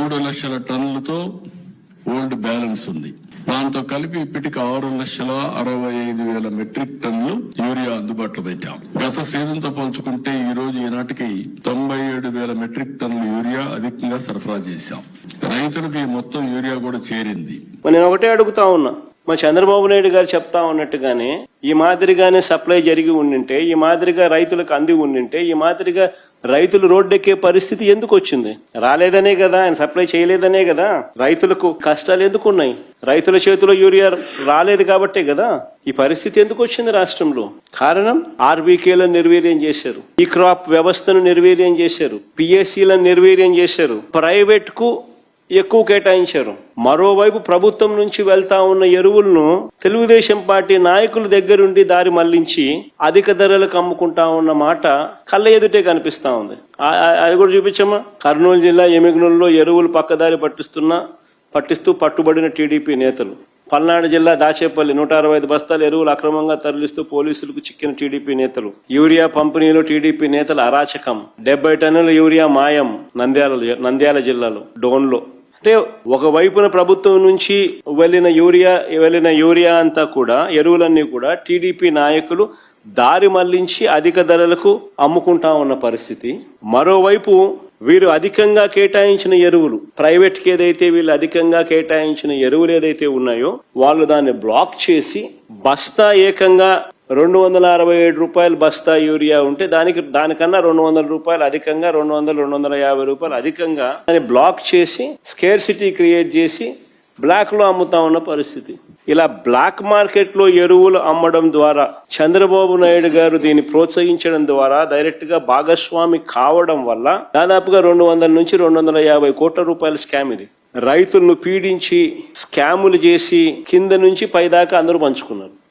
మూడు లక్షల టన్నులతో old balance ఉంది. దాంతో కలిపి ఇప్పటికి ఆరు లక్షల అరవై ఐదు వేల మెట్రిక్ టన్నులు యూరియా అందుబాటులో పెట్టాం. గత సీజన్తో పోల్చుకుంటే ఈ రోజు ఈనాటికి తొంభై ఏడు వేల మెట్రిక్ టన్నులు యూరియా అధికంగా సరఫరా చేశాం. రైతులకు ఈ మొత్తం యూరియా కూడా చేరింది. నేను ఒకటే అడుగుతా ఉన్నా. మా చంద్రబాబు నాయుడు గారు చెప్తా ఉన్నట్టుగానే ఈ మాదిరిగానే సప్లై జరిగి ఉండింటే ఈ మాదిరిగా రైతులకు అంది ఉండింటే ఈ మాదిరిగా రైతులు రోడ్డెక్కే పరిస్థితి ఎందుకు వచ్చింది? రాలేదనే కదా ఆయన సప్లై చేయలేదనే కదా? రైతులకు కష్టాలు ఎందుకు ఉన్నాయి? రైతుల చేతిలో యూరియా రాలేదు కాబట్టే కదా? ఈ పరిస్థితి ఎందుకు వచ్చింది రాష్ట్రంలో? కారణం ఆర్బీకేలను నిర్వీర్యం చేశారు. ఈ క్రాప్ వ్యవస్థను నిర్వీర్యం చేశారు. పిఎస్సీలను నిర్వీర్యం చేశారు. ప్రైవేట్కు ఎక్కువ కేటాయించారు. మరోవైపు ప్రభుత్వం నుంచి వెళ్తా ఉన్న ఎరువులను తెలుగుదేశం పార్టీ నాయకుల దగ్గరుండి దారి మళ్ళించి అధిక ధరలకు అమ్ముకుంటా ఉన్న మాట కళ్ళ ఎదుటే కనిపిస్తా ఉంది. అది కూడా చూపించమ్మా. కర్నూలు జిల్లా ఎమిగనూరులో ఎరువులు పక్కదారి పట్టిస్తున్నా పట్టిస్తూ పట్టుబడిన టీడీపీ నేతలు. పల్నాడు జిల్లా దాచేపల్లి నూట అరవై ఐదు బస్తాల ఎరువులు అక్రమంగా తరలిస్తూ పోలీసులకు చిక్కిన టీడీపీ నేతలు. యూరియా పంపిణీలో టీడీపీ నేతల అరాచకం. డెబ్బై టన్నుల యూరియా మాయం నంద్యాల నంద్యాల జిల్లాలో డోన్లో. అంటే ఒకవైపున ప్రభుత్వం నుంచి వెళ్ళిన యూరియా వెళ్ళిన యూరియా అంతా కూడా ఎరువులన్నీ కూడా టీడీపీ నాయకులు దారి మళ్ళించి అధిక ధరలకు అమ్ముకుంటా ఉన్న పరిస్థితి. మరోవైపు వీరు అధికంగా కేటాయించిన ఎరువులు ప్రైవేట్కి ఏదైతే వీళ్ళు అధికంగా కేటాయించిన ఎరువులు ఏదైతే ఉన్నాయో వాళ్ళు దాన్ని బ్లాక్ చేసి బస్తా ఏకంగా రెండు వందల అరవై ఏడు రూపాయలు బస్తా యూరియా ఉంటే దానికి దానికన్నా రెండు వందల రూపాయలు అధికంగా రెండు వందల రెండు వందల యాభై రూపాయలు అధికంగా దాన్ని బ్లాక్ చేసి స్కేర్ సిటీ క్రియేట్ చేసి బ్లాక్లో అమ్ముతా ఉన్న పరిస్థితి. ఇలా బ్లాక్ మార్కెట్లో ఎరువులు అమ్మడం ద్వారా చంద్రబాబు నాయుడు గారు దీన్ని ప్రోత్సహించడం ద్వారా డైరెక్ట్గా భాగస్వామి కావడం వల్ల దాదాపుగా రెండు వందల నుంచి రెండు వందల యాభై కోట్ల రూపాయల స్కామ్ ఇది. రైతులను పీడించి స్కాములు చేసి కింద నుంచి పైదాకా అందరూ పంచుకున్నారు.